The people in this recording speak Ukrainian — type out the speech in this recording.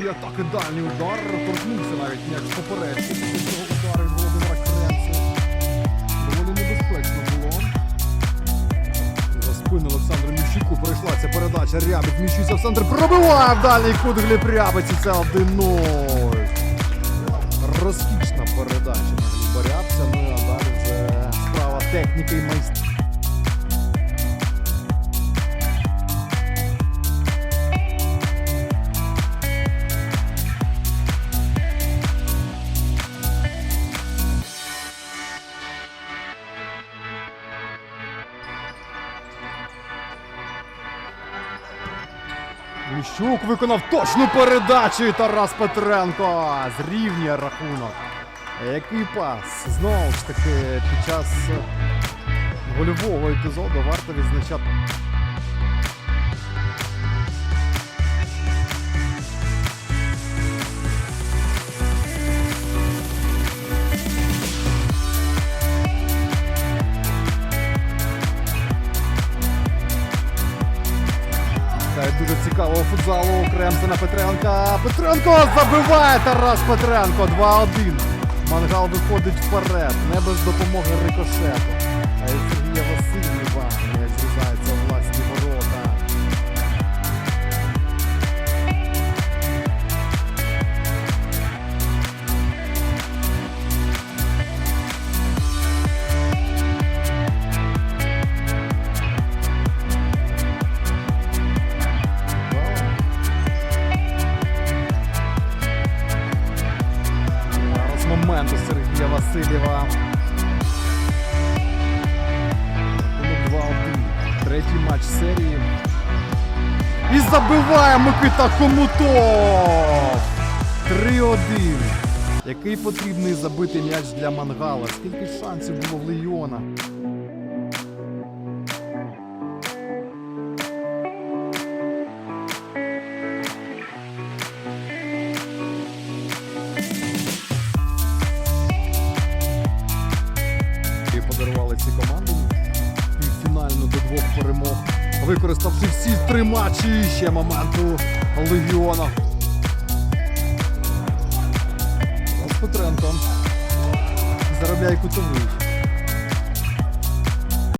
Так, і дальній удар торкнувся навіть м'яч поперечку. Після цього удару від Володимира Кремця. Доволі небезпечно було. За спину Олександру Міщуку пройшла ця передача. Рябик Міщуся в центр пробиває в дальній кут Гліб. Це 1-0. Розкішна передача на Гліба Рябця. Ну а далі вже справа техніки і майстерства. Міщук виконав точну передачу і Тарас Петренко зрівнює рахунок. Який пас? Знову ж таки, під час гольового епізоду варто відзначати. Дуже цікавого футзалу Кремсена Петренка. Петренко забиває Тарас Петренко 2-1. Мангал виходить вперед, не без допомоги рикошету. Сергія Васильєва Зараз момент у Сергія Васильєва. Рахунок 2-1. Третій матч серії. І забиває Микита Хомутов! 3-1. Який потрібний забити м'яч для Мангала? Скільки шансів було в Легіона? Ці команди півфінально до двох перемог, використавши всі три матчі. Ще моменту Легіона. Петренко. Заробляй кутовий.